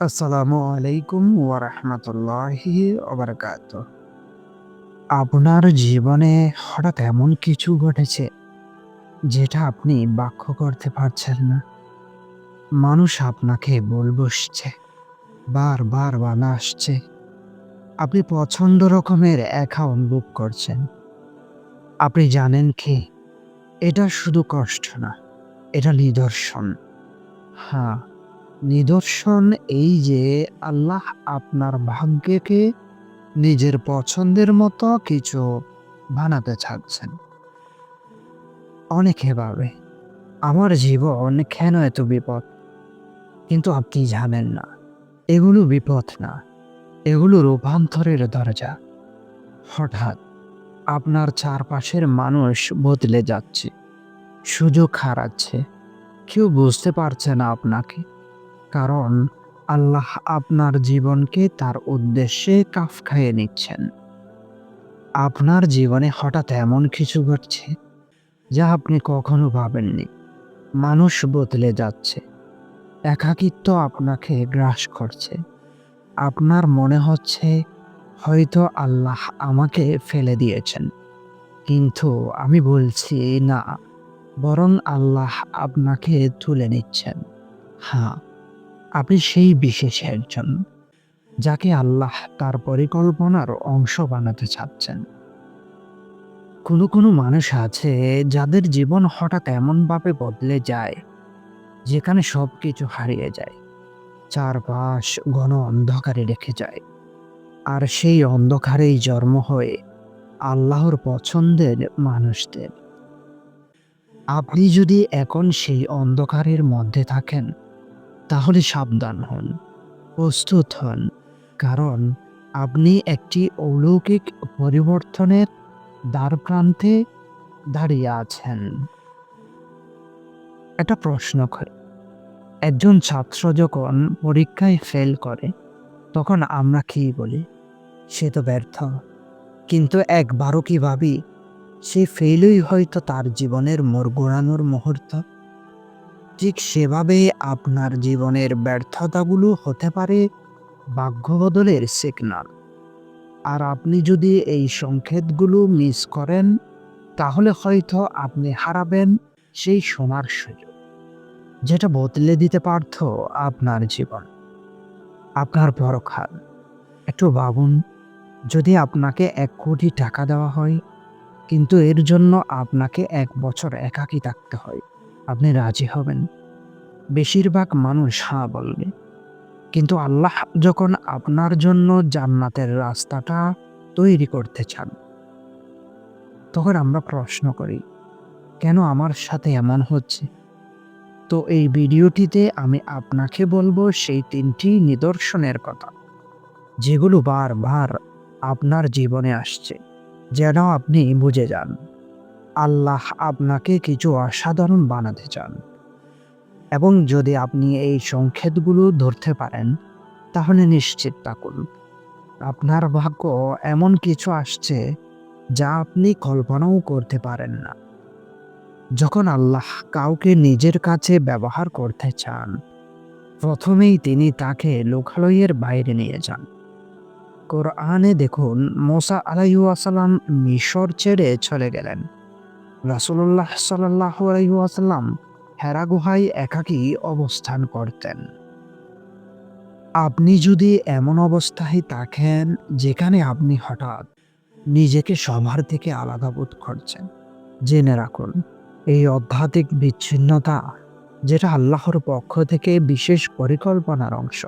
আসসালামু আলাইকুম ওয়ারহমতুল্লাহি ওবরকাত আপনার জীবনে হঠাৎ এমন কিছু ঘটেছে যেটা আপনি বাক্য করতে পারছেন না? মানুষ আপনাকে বল বসছে বারবার বানা আসছে। আপনি পছন্দ রকমের একা অনুভব করছেন। আপনি জানেন কি, এটা শুধু কষ্ট না, এটা নিদর্শন। হ্যাঁ নিদর্শন এই যে আল্লাহ আপনার ভাগ্যকে নিজের পছন্দের মতো কিছু বানাতে চাচ্ছেন। অনেকে ভাবে, আমার জীবন কেন এত বিপদ? কিন্তু আপনি জানেন না, এগুলো বিপদ না, এগুলো রূপান্তরের দরজা। হঠাৎ আপনার চারপাশের মানুষ বদলে যাচ্ছে, সুযোগ হারাচ্ছে, কেউ বুঝতে পারছে না আপনাকে। কারণ আল্লাহ আপনার জীবনকে তার উদ্দেশ্যে কাফ খাইয়ে নিচ্ছেন। আপনার জীবনে হঠাৎ এমন কিছু ঘটছে যা আপনি কখনো ভাবেননি। মানুষ বদলে যাচ্ছে। একাকিত্ব আপনাকে গ্রাস করছে। আপনার মনে হচ্ছে হয়তো আল্লাহ আমাকে ফেলে দিয়েছেন। কিন্তু আমি বলছি না, বরং আল্লাহ আপনাকে তুলে নিচ্ছেন। হ্যাঁ। আপনি সেই বিশেষ একজন যাকে আল্লাহ তার পরিকল্পনার অংশ বানাতে চাচ্ছেন। কোনো কোনো মানুষ আছে যাদের জীবন হঠাৎ এমনভাবে বদলে যায়, যেখানে সব কিছু হারিয়ে যায়, চারপাশ ঘন অন্ধকারে রেখে যায়, আর সেই অন্ধকারেই জন্ম হয়ে আল্লাহর পছন্দের মানুষদের। আপনি যদি এখন সেই অন্ধকারের মধ্যে থাকেন তাহলে সাবধান হন, প্রস্তুত হন, কারণ আপনি একটি অলৌকিক পরিবর্তনের দ্বার প্রান্তে দাঁড়িয়ে আছেন। একটা প্রশ্ন করে, একজন ছাত্র যখন পরীক্ষায় ফেল করে, তখন আমরা কি বলি? সে তো ব্যর্থ, কিন্তু একবারও কি ভাবি, সে ফেলই হয়তো তার জীবনের মোর গোড়ানোর মুহূর্ত? ঠিক সেভাবে আপনার জীবনের ব্যর্থতাগুলো হতে পারে ভাগ্য বদলের সিগনাল আর আপনি যদি এই সংকেতগুলো মিস করেন, তাহলে হয়তো আপনি হারাবেন সেই সোনার সুযোগ, যেটা বদলে দিতে পারত আপনার জীবন। আপনার পরখাল একটু ভাবুন, যদি আপনাকে এক কোটি টাকা দেওয়া হয়, কিন্তু এর জন্য আপনাকে এক বছর একাকী থাকতে হয়। আপনি রাজি হবেন। বেশিরভাগ মানুষ হ্যাঁ বলবে। কিন্তু আল্লাহ যখন আপনার জন্য জান্নাতের রাস্তাটা তৈরি করতে চান, তখন আমরা প্রশ্ন করি, কেন আমার সাথে এমন হচ্ছে? তো এই ভিডিওটিতে আমি আপনাকে বলব সেই তিনটি নিদর্শনের কথা, যেগুলো বারবার আপনার জীবনে আসছে, যেন আপনি বুঝে যান। আল্লাহ আপনাকে কিছু অসাধারণ বানাতে চান। এবং যদি আপনি এই সংকেতগুলো ধরতে পারেন, তাহলে নিশ্চিত থাকুন, আপনার ভাগ্য এমন কিছু আসছে যা আপনি কল্পনাও করতে পারেন না। যখন আল্লাহ কাউকে নিজের কাছে ব্যবহার করতে চান, প্রথমেই তিনি তাকে লোকালয়ের বাইরে নিয়ে যান। কোরআনে দেখুন, মোসা আলাইসাল্লাম মিশর ছেড়ে চলে গেলেন। রাসুল্লাহ সাল্লাহ আলাইসাল্লাম হেরা গুহায় একাকী অবস্থান করতেন। আপনি যদি এমন অবস্থায় থাকেন যেখানে আপনি হঠাৎ নিজেকে সবার থেকে আলাদা বোধ করছেন, জেনে রাখুন, এই আধ্যাত্মিক বিচ্ছিন্নতা যেটা আল্লাহর পক্ষ থেকে বিশেষ পরিকল্পনার অংশ,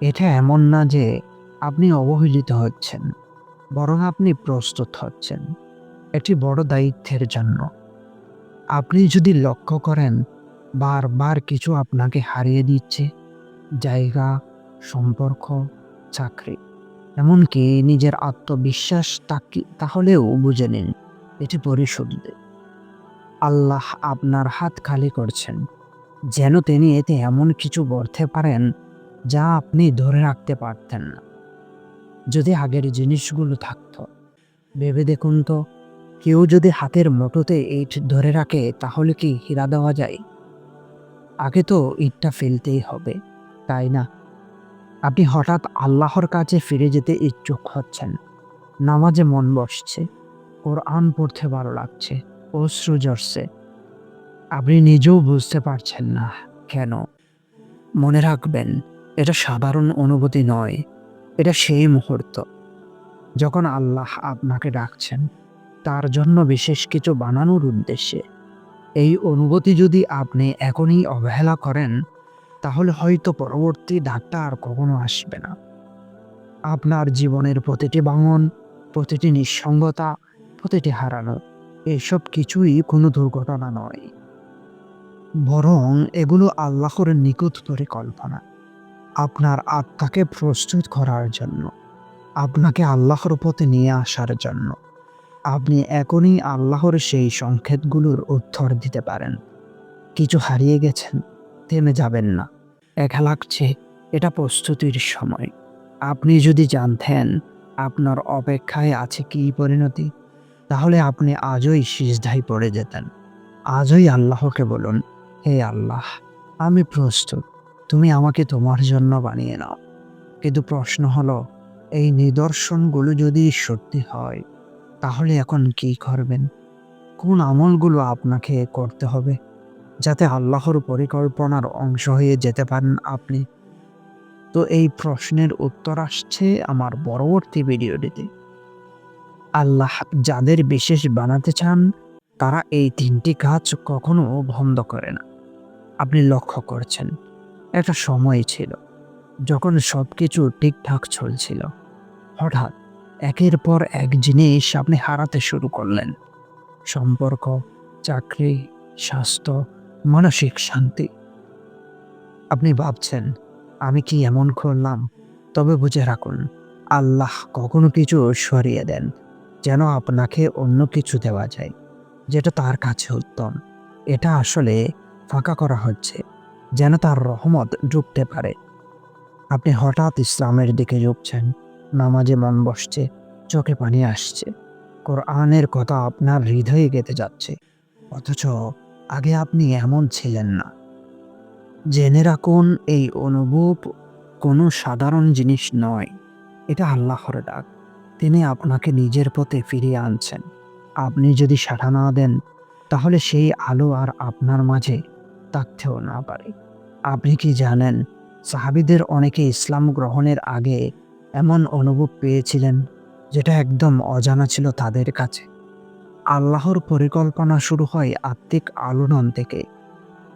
এটা এমন না যে আপনি অবহেলিত হচ্ছেন, বরং আপনি প্রস্তুত হচ্ছেন। এটি বড় দায়িত্বের জন্য। আপনি যদি লক্ষ্য করেন, বারবার কিছু আপনাকে হারিয়ে দিচ্ছে। জায়গা, সম্পর্ক, চাকরি, এমনকি নিজের আত্মবিশ্বাস তাকে তাহলেও বুঝে নিন, এটি পরিশুদ্ধ আল্লাহ আপনার হাত খালি করছেন, যেন তিনি এতে এমন কিছু বলতে পারেন, যা আপনি ধরে রাখতে পারতেন না। যদি আগের জিনিসগুলো থাকতো, ভেবে দেখুন তো কেউ যদি হাতের মোটোতে ইট ধরে রাখে, তাহলে কি হীরা দেওয়া যায়? আগে তো ইটটা ফেলতেই হবে, তাই না? আপনি হঠাৎ আল্লাহর কাছে ফিরে যেতে ইচ্ছুক হচ্ছেন। নামাজে মন বসছে ওর আন পড়তে ভালো লাগছে, অশ্রু ঝরছে। আপনি নিজেও বুঝতে পারছেন না কেন? মনে রাখবেন, এটা সাধারণ অনুভূতি নয়, এটা সেই মুহূর্ত। যখন আল্লাহ আপনাকে ডাকছেন তার জন্য বিশেষ কিছু বানানোর উদ্দেশ্যে। এই অনুভূতি যদি আপনি এখনই অবহেলা করেন, তাহলে হয়তো পরবর্তী ডাকটা আর কখনো আসবে না। আপনার জীবনের প্রতিটি ভাঙন প্রতিটি নিঃসঙ্গতা, প্রতিটি হারানো, এসব কিছুই কোনো দুর্ঘটনা নয়। বরং এগুলো আল্লাহর নিখুঁত পরিকল্পনা, আপনার আত্মাকে প্রস্তুত করার জন্য, আপনাকে আল্লাহর পথে নিয়ে আসার জন্য। আপনি এখনই আল্লাহর সেই সংকেতগুলোর উত্তর দিতে পারেন। কিছু হারিয়ে গেছেন, থেমে যাবেন না। একা লাগছে এটা প্রস্তুতির সময়। আপনি যদি জানতেন আপনার অপেক্ষায় আছে কি পরিণতি, তাহলে আপনি আজই সিজধাই পড়ে যেতেন। আজই আল্লাহকে বলুন, হে আল্লাহ, আমি প্রস্তুত। তুমি আমাকে তোমার জন্য বানিয়ে নাও। কিন্তু প্রশ্ন হলো, এই নিদর্শনগুলো যদি সত্যি হয় তাহলে এখন কি করবেন? কোন আমলগুলো আপনাকে করতে হবে যাতে আল্লাহর পরিকল্পনার অংশ হয়ে যেতে পারেন আপনি? তো এই প্রশ্নের উত্তর আসছে আমার পরবর্তী ভিডিওটিতে। আল্লাহ যাদের বিশেষ বানাতে চান, তারা এই তিনটি কাজ কখনো বন্ধ করে না। আপনি লক্ষ্য করছেন, একটা সময় ছিল, যখন সব কিছু ঠিকঠাক চলছিল। হঠাৎ একের পর এক জিনিস আপনি হারাতে শুরু করলেন। সম্পর্ক, চাকরি, স্বাস্থ্য, মানসিক শান্তি। আপনি ভাবছেন, আমি কি এমন করলাম? তবে বুঝে রাখুন, আল্লাহ কখনো কিছু সরিয়ে দেন, যেন আপনাকে অন্য কিছু দেওয়া যায়, যেটা তার কাছে উত্তম। এটা আসলে ফাঁকা করা হচ্ছে, যেন তার রহমত ঢুকতে পারে। আপনি হঠাৎ ইসলামের দিকে ঝুঁকছেন। নামাজে মন বসছে, চোখে পানি আসছে। কোরআনের কথা আপনার হৃদয়ে গেতে যাচ্ছে। অথচ আগে আপনি এমন ছিলেন না। জেনে রাখুন, এই অনুভব কোনো সাধারণ জিনিস নয়। এটা আল্লাহর ডাক। তিনি আপনাকে নিজের পথে ফিরিয়ে আনছেন। আপনি যদি সাড়া না দেন, তাহলে সেই আলো আর আপনার মাঝে থাকতেও না পারে। আপনি কি জানেন, সাহাবিদের অনেকে ইসলাম গ্রহণের আগে এমন অনুভব পেয়েছিলেন যেটা একদম অজানা ছিল তাদের কাছে। আল্লাহর পরিকল্পনা শুরু হয় আত্মিক আলোড়ন থেকে।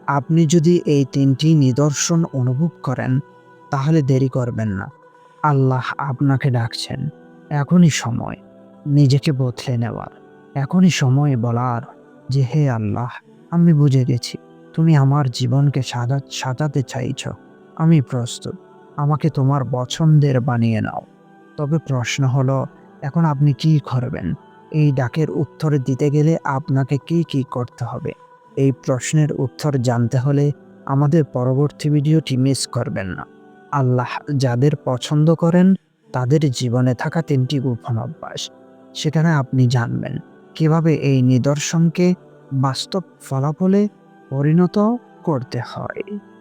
আপনি যদি এই তিনটি নিদর্শন অনুভব করেন, তাহলে দেরি করবেন না। আল্লাহ আপনাকে ডাকছেন, এখনই সময় নিজেকে বদলে নেওয়ার। এখনই সময় বলার যে, হে আল্লাহ, আমি বুঝে গেছি, তুমি আমার জীবনকে সাজা সাজাতে চাইছ, আমি প্রস্তুত। আমাকে তোমার পছন্দের বানিয়ে নাও। তবে প্রশ্ন হলো, এখন আপনি কি করবেন? এই ডাকের উত্তর দিতে গেলে আপনাকে কি কি করতে হবে? এই প্রশ্নের উত্তর জানতে হলে আমাদের পরবর্তী ভিডিওটি মিস করবেন না। আল্লাহ যাদের পছন্দ করেন, তাদের জীবনে থাকা তিনটি গোপন অভ্যাস। সেখানে আপনি জানবেন, কীভাবে এই নিদর্শনকে বাস্তব ফলাফলে পরিণত করতে হয়।